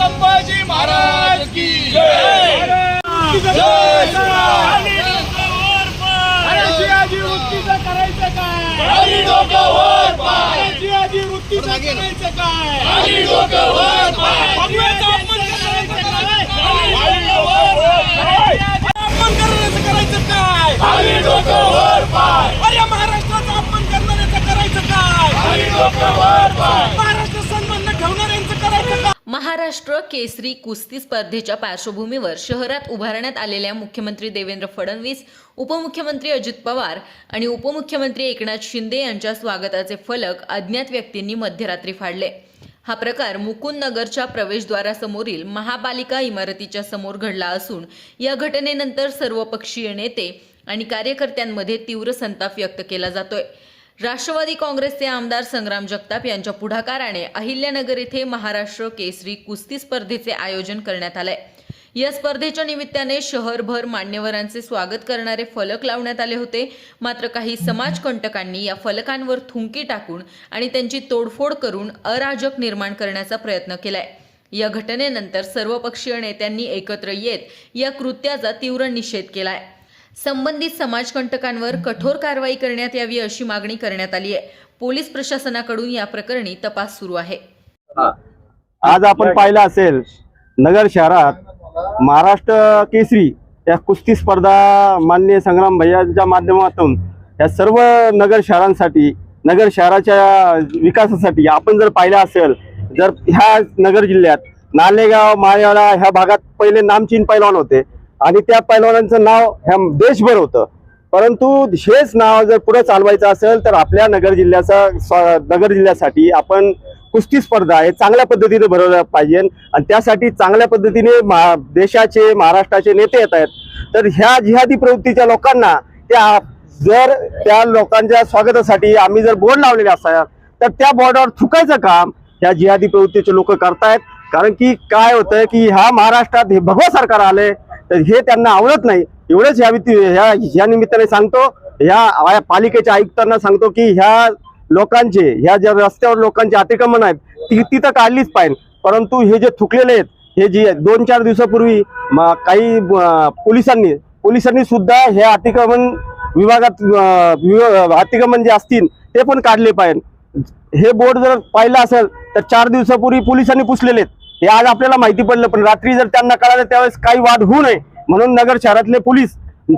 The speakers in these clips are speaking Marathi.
संभाजी महाराज की जय. अरे शिवाजी वृत्तीचं करायचं काय? शिवाजी वृत्तीचं करायचं काय? करायचं काय आणि डोकं वर पाय अपमान करण्याचं करायचं काय आणि डोकं वर पाय अरे महाराष्ट्राचा अपमान करणाऱ्याचं करायचं काय आणि डोकं वर पाय महाराष्ट्र सन्मान न ठेवणाऱ्यांचं करायचं काय महाराष्ट्र केसरी कुस्ती स्पर्धेच्या पार्श्वभूमीवर शहरात उभारण्यात आलेल्या मुख्यमंत्री देवेंद्र फडणवीस उपमुख्यमंत्री अजित पवार आणि उपमुख्यमंत्री एकनाथ शिंदे यांच्या स्वागताचे फलक अज्ञात व्यक्तींनी मध्यरात्री फाडले. हा प्रकार मुकुंद नगरच्या प्रवेशद्वारासमोरील महापालिका इमारतीच्या समोर घडला असून या घटनेनंतर सर्वपक्षीय नेते आणि कार्यकर्त्यांमध्ये तीव्र संताप व्यक्त केला जातोय. राष्ट्रवादी काँग्रेसचे आमदार संग्राम जगताप यांच्या पुढाकाराने अहिल्यानगर येथे महाराष्ट्र केसरी कुस्ती स्पर्धेचे आयोजन करण्यात आलंय. या स्पर्धेच्या निमित्ताने शहरभर मान्यवरांचे स्वागत करणारे फलक लावण्यात आले होते. मात्र काही समाजकंटकांनी या फलकांवर थुंकी टाकून आणि त्यांची तोडफोड करून अराजक निर्माण करण्याचा प्रयत्न केलाय. या घटनेनंतर सर्वपक्षीय नेत्यांनी एकत्र येत या कृत्याचा तीव्र निषेध केलाय. संबंधित समाजकंटकांवर कठोर कारवाई करण्यात यावी अशी मागणी करण्यात आली आहे. पोलीस प्रशासनाकडून या प्रकरणी तपास सुरू आहे. आज आपण पाहिलं असेल नगर शहरात महाराष्ट्र केसरी या कुस्ती स्पर्धा मान्य संग्राम भैयाच्या माध्यमातून या सर्व नगर शहरांसाठी नगर शहराच्या विकासासाठी आपण जर पाहिलं असेल जर ह्या नगर जिल्ह्यात नालेगाव माळेवाडा ह्या भागात पहिले नामचीन पैलवान होते. आणि त्या पैलवानांचं नाव ह्या देशभर होतं. परंतु हेच नाव जर पुढे चालवायचं असेल तर आपल्या नगर जिल्ह्याचा स्व- नगर जिल्ह्यासाठी आपण कुस्ती स्पर्धा हे चांगल्या पद्धतीने भरवल्या पाहिजे. आणि त्यासाठी चांगल्या पद्धतीने मा देशाचे महाराष्ट्राचे नेते येत आहेत. तर ह्या जिहादी प्रवृत्तीच्या लोकांना त्या जर त्या लोकांच्या स्वागतासाठी आम्ही जर बोर्ड लावलेले असतात तर त्या बोर्डावर थुकायचं काम ह्या जिहादी प्रवृत्तीचे लोक करतायत. कारण की काय होतंय की ह्या महाराष्ट्रात हे भगवा सरकार आले तर हे त्यांना आवडत नाही. एवढंच ह्या व्यक्ती- ह्या ह्या निमित्ताने सांगतो ह्या पालिकेच्या आयुक्तांना सांगतो की ह्या लोकांचे ह्या ज्या रस्त्यावर लोकांचे अतिक्रमण आहेत ती तिथं काढलीच पाहिजे. परंतु हे जे थुकलेले आहेत हे जे दोन चार दिवसापूर्वी काही पोलिसांनी पोलिसांनी सुद्धा हे अतिक्रमण विभागात अतिक्रमण जे असतील ते पण काढले पाहिजे. हे बोर्ड जर पाहिलं असेल तर चार दिवसापूर्वी पोलिसांनी पुसलेले आहेत. हे आज आपल्याला माहिती पडलं पण रात्री जर त्यांना कळालं त्यावेळेस काही वाद होऊ नये. म्हणून नगर शहरातले पोलीस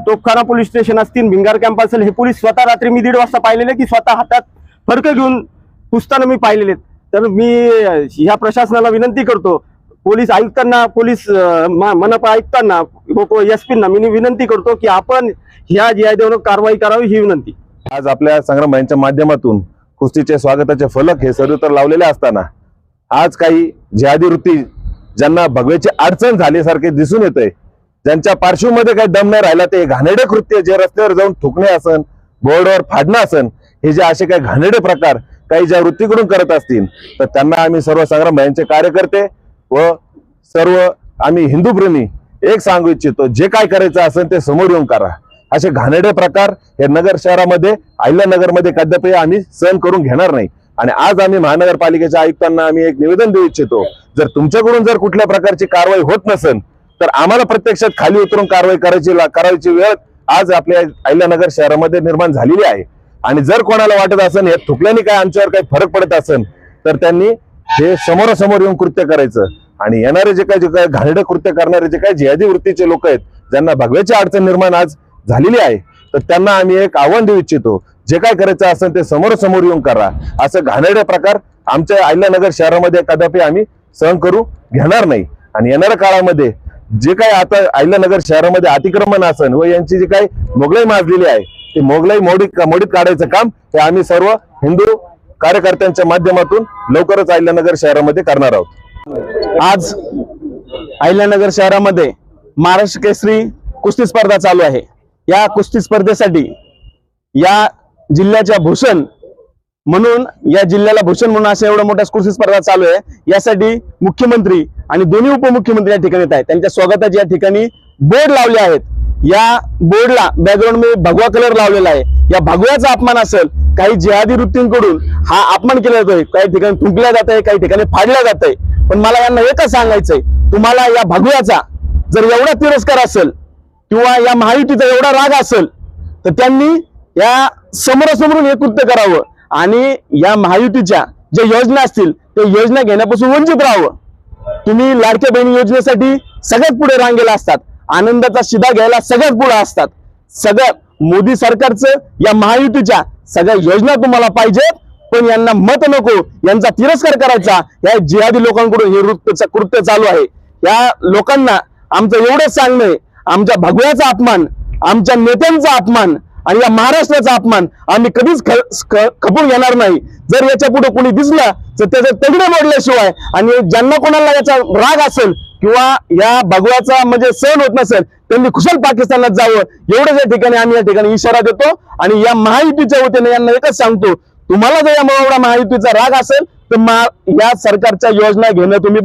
तोफखाना पोलीस स्टेशन असतील भिंगार कॅम्प असेल हे पोलीस स्वतः रात्री मी दीड वाजता पाहिलेले की स्वतः हातात फडक घेऊन पुसताना मी पाहिलेले तर मी ह्या प्रशासनाला विनंती करतो पोलीस आयुक्तांना पोलीस मनपा आयुक्तांना हो, एस पींना मी विनंती करतो की आपण ह्या जीआयदेवर कारवाई करावी ही विनंती. आज आपल्या संग्रामांच्या माध्यमातून कुस्तीचे स्वागताचे फलक हे सर्वत्र लावलेले असताना आज काही जिहादी वृत्ती ज्यांना भगवेची अडचण झाल्यासारखे दिसून येते ज्यांच्या पार्श्वमध्ये काही दम नाही राहिला ते घाणेडे कृत्य जे रस्त्यावर जाऊन थुकणे असन बोर्डवर फाडणं असन हे जे असे काही घाणेरडे प्रकार काही ज्या वृत्तीकडून करत असतील तर त्यांना आम्ही सर्व संग्राम भाईंचे कार्यकर्ते व सर्व आम्ही हिंदू प्रेमी एक सांगू इच्छितो जे काय करायचं असेल ते समोर येऊन करा. असे घाणेरडे प्रकार हे नगर शहरामध्ये अहिल्यानगरमध्ये कदापि आम्ही सहन करून घेणार नाही. आणि आज आम्ही महानगरपालिकेच्या आयुक्तांना आम्ही एक निवेदन देऊ इच्छितो जर तुमच्याकडून जर कुठल्या प्रकारची कारवाई होत नसेल तर आम्हाला प्रत्यक्षात खाली उतरून कारवाई करायची करायची वेळ आज आपल्या अहिल्यानगर शहरामध्ये निर्माण झालेली आहे. आणि जर कोणाला वाटत असेल हे थुकल्याने काय आमच्यावर काही फरक पडत असेल तर त्यांनी हे समोरासमोर येऊन कृत्य करायचं. आणि येणारे जे काही जे काही घाणेरडे कृत्य करणारे जे काही जिहादी वृत्तीचे लोक आहेत ज्यांना भगव्याची अडचण निर्माण आज झालेली आहे तर त्यांना आम्ही एक आव्हान देऊ इच्छितो. जे काय करायचं असेल ते समोरासमोर येऊन करा. असं घाणेरडे प्रकार आमच्या अहिल्यानगर शहरामध्ये कदापि आम्ही सहन करू घेणार नाही. आणि येणाऱ्या काळामध्ये जे काही आता अहिल्यानगर शहरामध्ये अतिक्रमण असन व यांची जी काही मोगलाई माजलेली आहे ते मोगलाई मोडीत मोडीत काढायचं काम हे आम्ही सर्व हिंदू कार्यकर्त्यांच्या माध्यमातून लवकरच अहिल्यानगर शहरामध्ये करणार आहोत. आज अहिल्यानगर शहरामध्ये महाराष्ट्र केसरी कुस्ती स्पर्धा चालू आहे. या कुस्ती स्पर्धेसाठी या जिल्ह्याच्या भूषण म्हणून या जिल्ह्याला भूषण म्हणून अशा एवढ्या मोठ्या कुस्ती स्पर्धा चालू आहे. यासाठी मुख्यमंत्री आणि दोन्ही उपमुख्यमंत्री या ठिकाणी येत आहेत. त्यांच्या स्वागताचे या ठिकाणी बोर्ड लावले आहेत. या बोर्डला बॅकग्राऊंडमध्ये भगवा कलर लावलेला आहे. या भगव्याचा अपमान असेल काही जिहादी वृत्तींकडून हा अपमान केला जातोय. काही ठिकाणी थुंकल्या जात आहे काही ठिकाणी फाडल्या जात आहे पण मला यांना एकच सांगायचंय तुम्हाला या भगव्याचा जर एवढा तिरस्कार असेल किंवा या महायुतीचा एवढा राग असेल तर त्यांनी या समोरासमोरून हे कृत्य करावं. आणि या महायुतीच्या ज्या योजना असतील त्या योजना घेण्यापासून वंचित राहावं. तुम्ही लाडक्या बहिणी योजनेसाठी सगळ्यात पुढे रांगेला असतात. आनंदाचा शिदा घ्यायला सगळ्यात पुढे असतात. सगळं मोदी सरकारचं या महायुतीच्या सगळ्या योजना तुम्हाला पाहिजेत पण यांना मत नको यांचा तिरस्कार करायचा. या जिहादी लोकांकडून हे वृत्त कृत्य चालू आहे. या लोकांना आमचं एवढंच सांगणं आहे आमच्या भगव्याचा अपमान आमच्या नेत्यांचा अपमान आणि या महाराष्ट्राचा अपमान आम्ही कधीच ख- खपून घेणार नाही. जर याच्यापुढे कोणी दिसला तर त्याचं तगडे मोडल्याशिवाय आणि ज्यांना कोणाला याचा राग असेल किंवा या भगवाचा म्हणजे सहन होत नसेल त्यांनी कुशल पाकिस्तानात जावं. एवढंच या ठिकाणी आम्ही या ठिकाणी इशारा देतो आणि या महायुतीच्या वतीने यांना एकच सांगतो तुम्हाला जर या एवढा महायुतीचा राग असेल तर या सरकारच्या योजना घेणं तुम्ही